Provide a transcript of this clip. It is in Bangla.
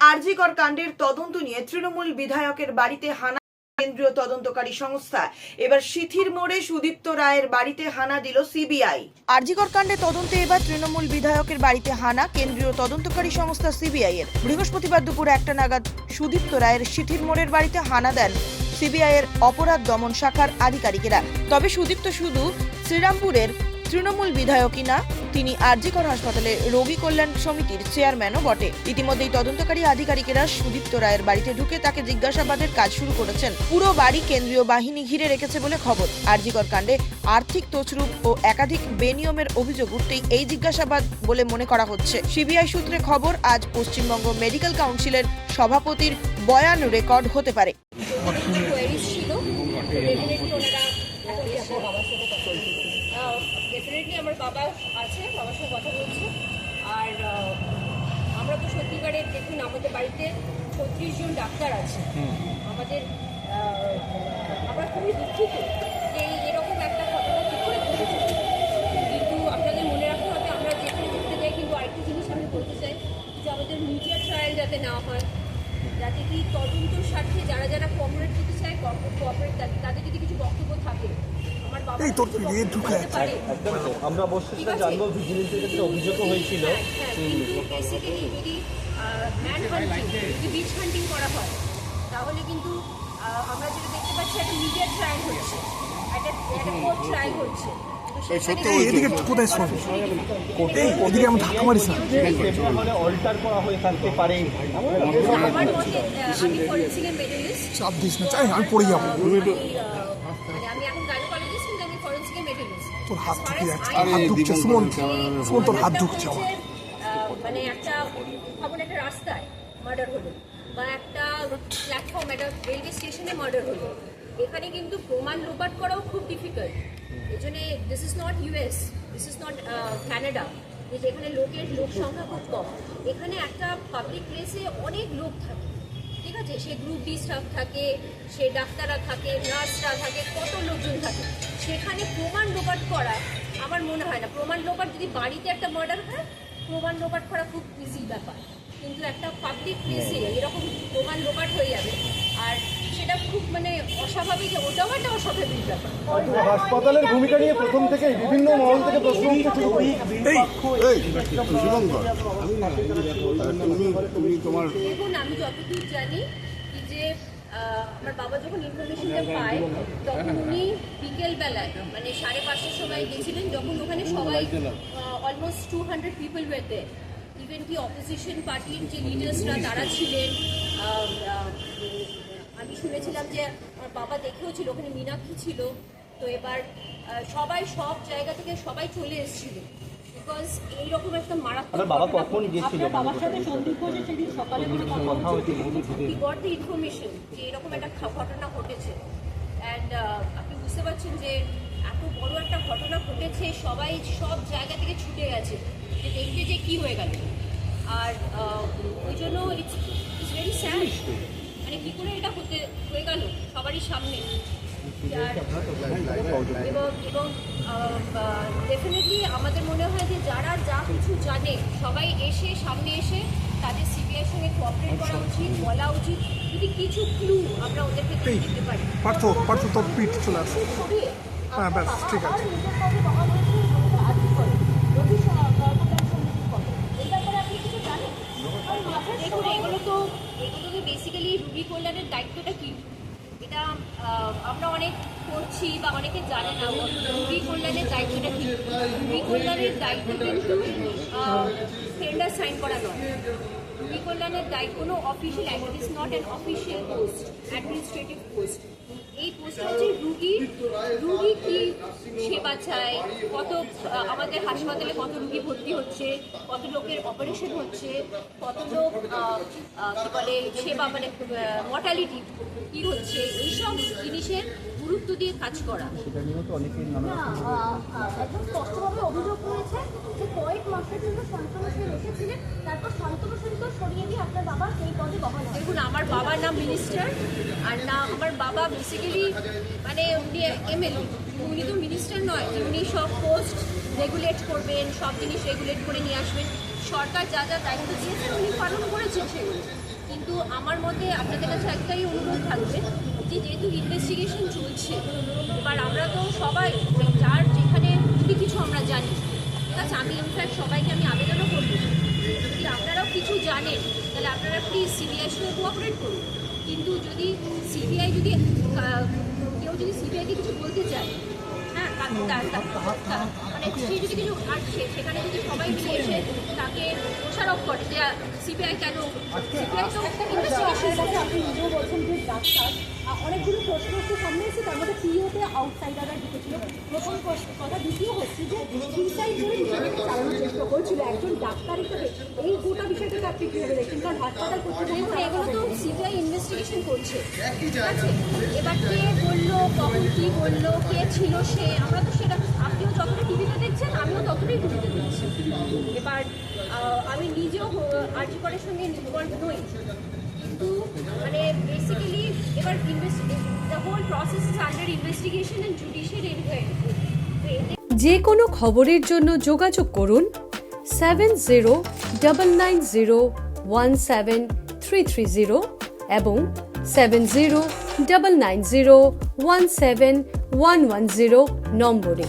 আরজিকর কাণ্ডের তদন্ত নিয়ে তৃণমূল বিধায়কের বাড়িতে হানা কেন্দ্রীয় তদন্তকারী সংস্থা। এবার সিথির মোড়ে সুদীপ্ত রায়ের বাড়িতে হানা দিল সিবিআই। আরজিকর কাণ্ডে তদন্তে এবার তৃণমূল বিধায়কের বাড়িতে হানা কেন্দ্রীয় তদন্তকারী সংস্থা সিবিআই এর। বৃহস্পতিবার দুপুর একটা নাগাদ সুদীপ্ত রায়ের সিথির মোড়ের বাড়িতে হানা দেন সিবিআই এর অপরাধ দমন শাখার আধিকারিকেরা। তবে সুদীপ্ত শুধু শ্রীরামপুরের তৃণমূল বিধায়কই না তিনি আরজিকর হাসপাতালে রোগী কল্যাণ সমিতির চেয়ারম্যানও বটে। ইতিমধ্যেই তদন্তকারী আধিকারিকেরা সুদীপ্ত রায়ের বাড়িতে ঢুকে তাকে জিজ্ঞাসাবাদের কাজ শুরু করেছেন। পুরো বাড়ি কেন্দ্রীয় বাহিনী ঘিরে রেখেছে বলে খবর। আরজিকর কাণ্ডে আর্থিক তছরূপ ও একাধিক বেনিয়মের অভিযোগ উঠতেই এই জিজ্ঞাসাবাদ বলে মনে করা হচ্ছে। সিবিআই সূত্রে খবর আজ পশ্চিমবঙ্গ মেডিকেল কাউন্সিলের সভাপতির বয়ান রেকর্ড হতে পারে অনেকগুলো কোয়ারিজ ছিল ডেফিনেটলি ওনারা এখন এসে বাবার সাথে কথা বলছে ডেফিনেটলি আমার বাবা আছে বাবার সাথে কথা বলছে। আর আমরা তো সত্যিকারের দেখুন আমাদের বাড়িতে ছত্রিশ জন ডাক্তার আছে। আমাদের আমরা খুবই দুঃখিত যে এরকম একটা ঘটনা কী করে ঘটেছে। কিন্তু আপনাদের মনে রাখতে হবে আমরা যেখানে দেখতে যাই কিন্তু আরেকটি জিনিস আমি বলতে চাই যে আমাদের মিডিয়া ট্রায়াল যাতে নেওয়া হয় যাতে কি তদন্ত স্বার্থে যারা যারা কোঅপারেট করতে চায় কোঅপারেট তাদের যদি কিছু বক্তব্য থাকে এই তোর পেরিয়ে ঢুকে একদম আমরা ঠিক সেটা? জানব ভিজিলেন্সের ক্ষেত্রে অভিযোগও হয়েছিল। হ্যাঁ, কিন্তু বেসিক্যালি যদি ম্যান হান্টিং যদি বিচ হান্টিং করা তাহলে কিন্তু আমরা যেটা দেখতে পাচ্ছি একটা মিডিয়া ট্রায়াল হচ্ছে। একটা একটা কোর্ট ট্রায়াল হচ্ছে। তো সেখানে এই এদিকে কোথায় শোন? এই এদিকে আমি ধাক্কা মারিস না মানে হয়ে চাপ দিস না চাই আমি পড়ে যাব। তোর হাত ঢুকে যাচ্ছে হাত ঢুকছে সুমন সুমন তোর হাত ঢুকছে আমার। মানে একটা ভাবুন একটা রাস্তায় মার্ডার হলো বা একটা প্ল্যাটফর্ম একটা রেলওয়ে স্টেশনে মার্ডার হলো। এখানে কিন্তু প্রমাণ লোপাট করাও খুব ডিফিকাল্ট এই জন্যে this is not US this is not Canada যে যেখানে লোকের লোক সংখ্যা খুব কম। এখানে একটা পাবলিক প্লেসে অনেক লোক থাকে। ঠিক আছে? সে গ্রুপ ডি স্টাফ থাকে সে ডাক্তাররা থাকে নার্সরা থাকে কত লোকজন থাকে। সেখানে প্রমাণ লোপাট করা আমার মনে হয় না। প্রমাণ লোপাট যদি বাড়িতে একটা মার্ডার হয় প্রমাণ লোপাট করা খুব ইজি ব্যাপার। কিন্তু একটা পাবলিক প্লেসে এরকম প্রমাণ লোপাট হয়ে যাবে। আর সেটা খুব মানে অস্বাভাবিক ওটাও একটা অস্বাভাবিক ব্যাপার। হাসপাতালের ভূমিকা নিয়ে প্রথম থেকেই বিভিন্ন মহল থেকে প্রশ্ন উঠতে শুরু করে এই শুভঙ্কর তুমি তুমি তোমার দেখুন আমি যতদূর জানি যে আমার বাবা যখন ইনফরমেশনটা পায় তখন উনি বিকেল বেলায় মানে সাড়ে পাঁচটার সময় গেছিলেন যখন ওখানে সবাই অলমোস্ট টু হান্ড্রেড পিপল ওয়েতে ইভেন কি অপোজিশন পার্টির যে লিডার্সরা তারা ছিলেন আমি শুনেছিলাম যে আমার বাবা দেখেও ছিল ওখানে মীনাক্ষী ছিল। তো এবার সবাই সব জায়গা থেকে সবাই চলে এসেছিল। বিকজ এইরকম একটা মারাত্মক আপনার বাবা কখন গিয়েছিল? বাবার সাথে সন্দীপ ঘোষের সেদিন সকালে কথা হয়েছে? he got the information যে এরকম একটা ঘটনা ঘটেছে। অ্যান্ড আপনি বুঝতে পারছেন যে এত বড় একটা ঘটনা ঘটেছে সবাই সব জায়গা থেকে ছুটে গেছে। যে দেখতে যে কি হয়ে গেল। আর ওই জন্য ইটস ইটস ভেরি স্যাড মানে কি করে এটা হতে হয়ে গেল? সবারই সামনে। এবং এবং ডেফিনেটলি আমাদের মনে হয় যে যারা যা কিছু জানে সবাই এসে সামনে এসে তাদের সিবিআই সঙ্গে কোঅপারেট করা উচিত বলা উচিত। যদি কিছু ক্লু আমরা ওদের ক্ষেত্রে দিতে পারি। পার্থ পার্থ তোর পিঠ চলে আসছে হ্যাঁ, ব্যাস, ঠিক আছে। দেখুন এগুলো তো এগুলো তো বেসিক্যালি রুগী কল্যাণের দায়িত্বটা কি? এটা আমরা অনেক করছি বা অনেকে জানে না রুগী কল্যাণের দায়িত্বটা কি? রুগী কল্যাণের দায়িত্ব কিন্তু সাইন করা নয়। রুগী কল্যাণের দায়িত্ব কোনো official it is not an official post administrative post এই পোস্ট হচ্ছে রুগী রুগী কি সেবা চায়, কত আমাদের হাসপাতালে কত রুগী ভর্তি হচ্ছে, কত লোকের অপারেশন হচ্ছে, কত লোক কি বলে, সেবা মানে মর্টালিটি কি হচ্ছে, এইসব জিনিসের গুরুত্ব দিয়ে কাজ করা। একদম স্পষ্টভাবে অভিযোগ করেছে যে কয়েক মাসের জন্য তারপর সরিয়ে দিয়ে আপনার বাবা সেই পদে বহাল দেখুন আমার বাবা না মিনিস্টার আর না আমার বাবা বেসিক্যালি মানে উনি এমএলএ উনি তো মিনিস্টার নয় উনি সব পোস্ট রেগুলেট করবেন সব জিনিস রেগুলেট করে নিয়ে আসবেন। সরকার যা যা দায়িত্ব দিয়েছে উনি পালন করেছেন সেগুলো। কিন্তু আমার মতে আপনাদের কাছে একটাই অনুরোধ থাকবে যে যেহেতু ইনভেস্টিগেশন চলছে, এবার আমরা তো সবাই যার যেখানে যদি কিছু আমরা জানি, ঠিক আমি ইনফ্যাক্ট সবাইকে আমি আবেদনও করব। যদি আপনারাও কিছু জানেন, তাহলে আপনারা প্লিজ সিবিআইয়ের সঙ্গে কোঅপারেট করুন। কিন্তু যদি সিবিআই যদি কেউ যদি সিবিআইকে কিছু বলতে চায় হ্যাঁ মানে কিছু আসছে সেখানে যদি সবাই মিলে এসে তাকে দোষারোপ করে যে সিবিআই কেন সিবিআই তো ইনভেস্টিগেশন আপনি নিজেও বলছেন যে ডাক্তার অনেকগুলো প্রশ্ন হচ্ছে সামনে এসে তার মধ্যে পিওতে আউটসাইডাররা ঢুকেছিল। প্রথম কথা দ্বিতীয় হচ্ছে যে সুইসাইড করে বিষয়টাকে চালানোর চেষ্টা করছিল একজন ডাক্তার হিসেবে। এই গোটা বিষয়টাকে আপনি কীভাবে দেখছেন? কারণ হাসপাতাল কর্তৃপক্ষ এগুলো তো সিবিআই ইনভেস্টিগেশন করছে। ঠিক আছে? এবার কে বলল কখন কি বলল কে ছিল সে আমরা তো সেটা আপনিও যতটা টিভিতে দেখছেন আমিও ততটাই টিভিতে দেখছি। এবার আমি নিজেও আর্জি করের সঙ্গে ইনভলভ নই। যে কোনো খবরের জন্য যোগাযোগ করুন seven zero double nine zero one seven three three zero এবং seven zero double nine zero one seven one one zero নম্বরে।